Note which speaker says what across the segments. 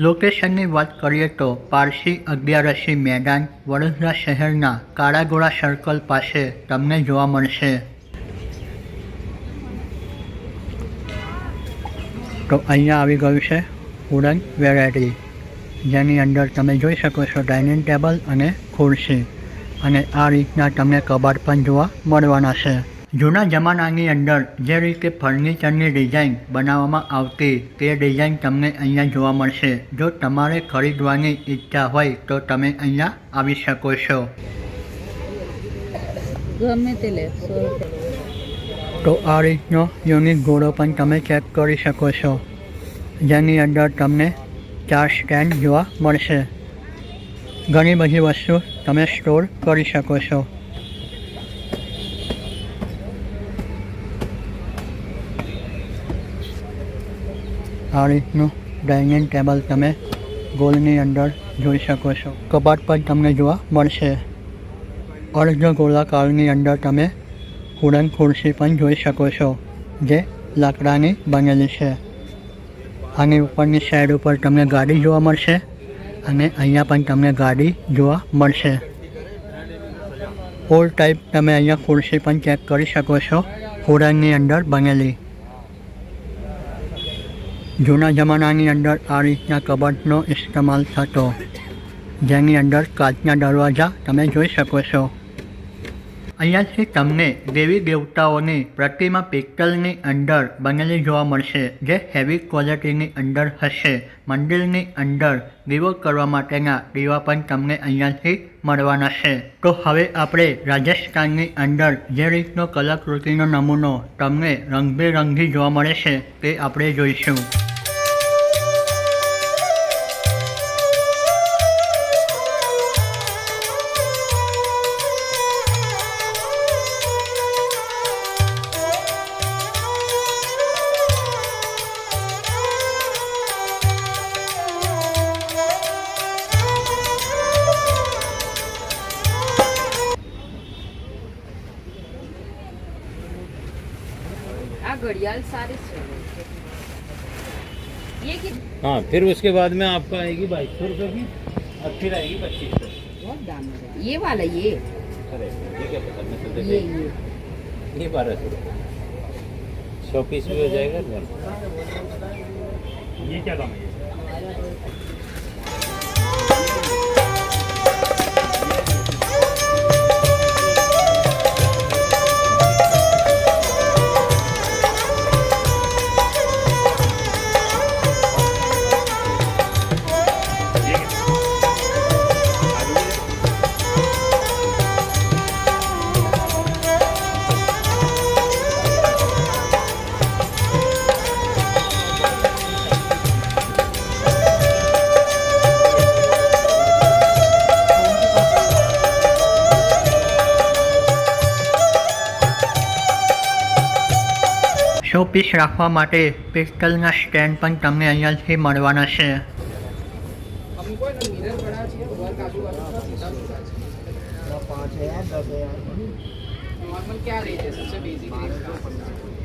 Speaker 1: લોકેશનની વાત કરીએ તો પારસી અગિયારસી મેદાન વડોદરા શહેરના કાળાગોળા સર્કલ પાસે તમને જોવા મળશે. તો અહીંયા આવી ગયું છે ઉડન વેરાયટી જેની અંદર તમે જોઈ શકો છો ડાઇનિંગ ટેબલ અને ખુરશી, અને આ રીતના તમને કબાટ પણ જોવા મળવાના છે. જૂના જમાનાની અંદર જે રીતે ફર્નિચરની ડિઝાઇન બનાવવામાં આવતી તે ડિઝાઇન તમને અહીંયા જોવા મળશે. જો તમારે ખરીદવાની ઈચ્છા હોય તો તમે અહીંયા આવી શકો છો.
Speaker 2: ગમે તે લે
Speaker 1: તો આ રીતનો યુનિક ઘોડો પણ તમે ચેક કરી શકો છો. જેની અંદર તમને ચાર સ્ટેન્ડ જોવા મળશે. ઘણી બધી વસ્તુ તમે સ્ટોર કરી શકો છો. આ રીતનું ડાઇનિંગ ટેબલ તમે ગોલની અંદર જોઈ શકો છો. કબાટ પણ તમને જોવા મળશે. અર્ધ ગોળાકારની અંદર તમે વુડન ખુરશી પણ જોઈ શકો છો, જે લાકડાની બનેલી છે. આની ઉપરની સાઈડ ઉપર તમને ગાડી જોવા મળશે અને અહીંયા પણ તમને ગાડી જોવા મળશે. ઓલ ટાઈપ તમે અહીંયા ખુરશી પણ ચેક કરી શકો છો હુડનની અંદર બનેલી. જૂના જમાનાની અંદર આ રીતના કબાટનો ઇસ્તેમાલ થતો. જેની અંદર કાચના દરવાજા તમે જોઈ શકો છો. અહીંયાથી તમને દેવી દેવતાઓની પ્રતિમા પિત્તલની અંદર બનેલી જોવા મળશે, જે હેવી ક્વોલિટીની અંદર હશે. મંદિરની અંદર દીવો કરવા માટેના દીવા પણ તમને અહીંયાથી મળવાના છે. તો હવે આપણે રાજસ્થાનની અંદર જે રીતનો કલાકૃતિનો નમૂનો તમને રંગબેરંગી જોવા મળે છે તે આપણે જોઈશું.
Speaker 2: घड़ियाल सारे ये
Speaker 3: हाँ फिर उसके बाद में आपका आएगी बाईस सौ रुपये की और फिर आएगी पच्चीस सौ।
Speaker 2: बहुत दाम ये वाला ये?
Speaker 3: ये क्या तो
Speaker 2: ये ये।
Speaker 3: ये बारह सौ रुपये सौ पीस भी हो जाएगा ये क्या दाम है
Speaker 1: શોપીસ રાખવા માટે પિસ્ટલના સ્ટેન્ડ પણ તમને અહીંયાથી મળવાના છે.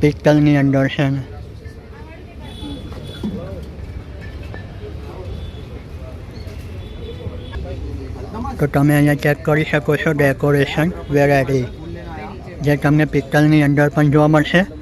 Speaker 1: પિસ્ટલની અંદર છે. તો તમે અહીંયા ચેક કરી શકો છો ડેકોરેશન વેરાયટી જે તમને પિત્તલની અંદર પણ જોવા મળશે.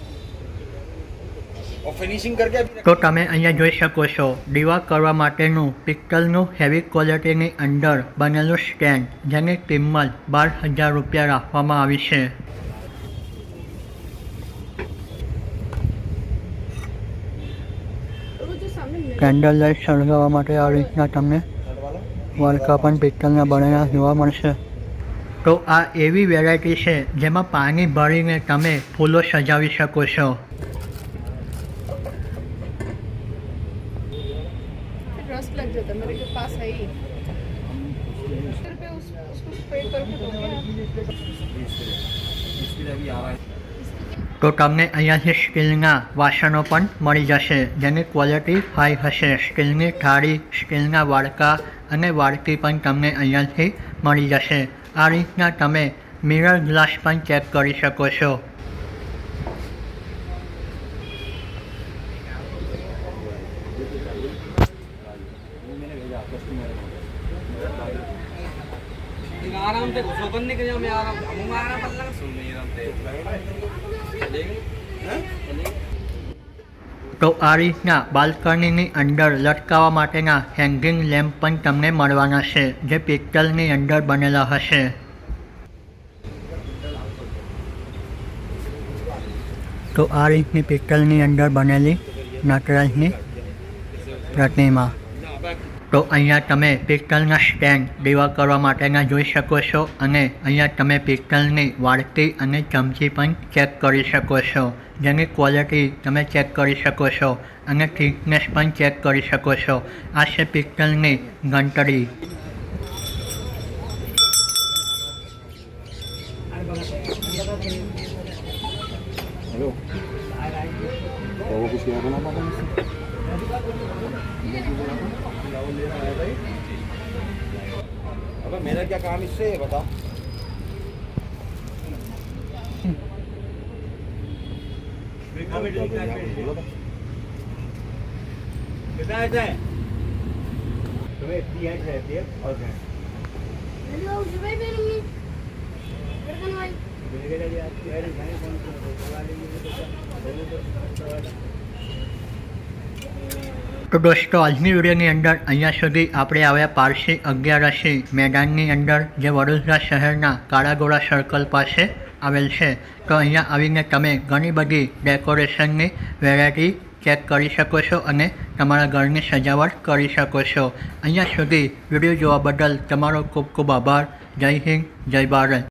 Speaker 4: ફિનિશિંગ કરકે
Speaker 1: તો તમે અહીંયા જોઈ શકો છો. દીવા કરવા માટેનું પિત્તલનું હેવી ક્વોલિટીની અંદર બનેલું સ્ટેન્ડ જેની કિંમત બાર હજાર રૂપિયા રાખવામાં આવી છે. કેન્ડલ લાઇટ સળગાવવા માટે આ રીતના તમને વર્કા પણ પિત્તલના બનેલા જોવા મળશે. તો આ એવી વેરાયટી છે જેમાં પાણી ભરીને તમે ફૂલો સજાવી શકો છો.
Speaker 5: मेरे के पास है ही रुपये उस, उसको पे करके दोगे आप?
Speaker 4: अभी आ रहा है
Speaker 1: તો તમને અહીંયાથી સ્ટીલના વાસણો પણ મળી જશે જેની ક્વોલિટી હાઈ હશે સ્ટીલની થાળી સ્ટીલના વાડકા અને વાડકી પણ તમને અહીંયાથી મળી જશે આ રીતના તમે મિરર ગ્લાસ પણ ચેક કરી શકો છો
Speaker 4: आराम से घुसो करने के मैं आराम हम आराम पल्ला सुन नहीं रहा
Speaker 1: તો આ રીતના બાલ્કનીની અંદર લટકાવવા માટેના હેંગિંગ લેમ્પ પણ તમને મળવાના છે જે પિત્તલની અંદર બનેલા હશે તો આ રીતની પિત્તલની અંદર બનેલી નટરાજની પ્રતિમા તો અહીંયા તમે પિત્તલના સ્ટેન્ડ દેવા કરવા માટેના જોઈ શકો છો અને અહીંયા તમે પિત્તલની વાળતી અને ચમચી પણ ચેક કરી શકો છો, જેની ક્વોલિટી તમે ચેક કરી શકો છો અને થિકનેસ પણ ચેક કરી શકો છો. આ છે પિત્તલની ઘંટડી.
Speaker 4: अबे मेरा क्या काम इससे है बता
Speaker 1: તો દોસ્તો, આજની વિડીયોની અંદર અહીંયા સુધી આપણે આવ્યા પારસી અગિયારસી મેદાનની અંદર જે વડોદરા શહેરના કાળાગોળા સર્કલ પાસે આવેલ છે. તો અહીંયા આવીને તમે ઘણી બધી ડેકોરેશનની વેરાયટી ચેક કરી શકો છો અને તમારા ઘરની સજાવટ કરી શકો છો. અહીંયા સુધી વીડિયો જોવા બદલ તમારો ખૂબ ખૂબ આભાર. જય હિન્દ, જય ભારત.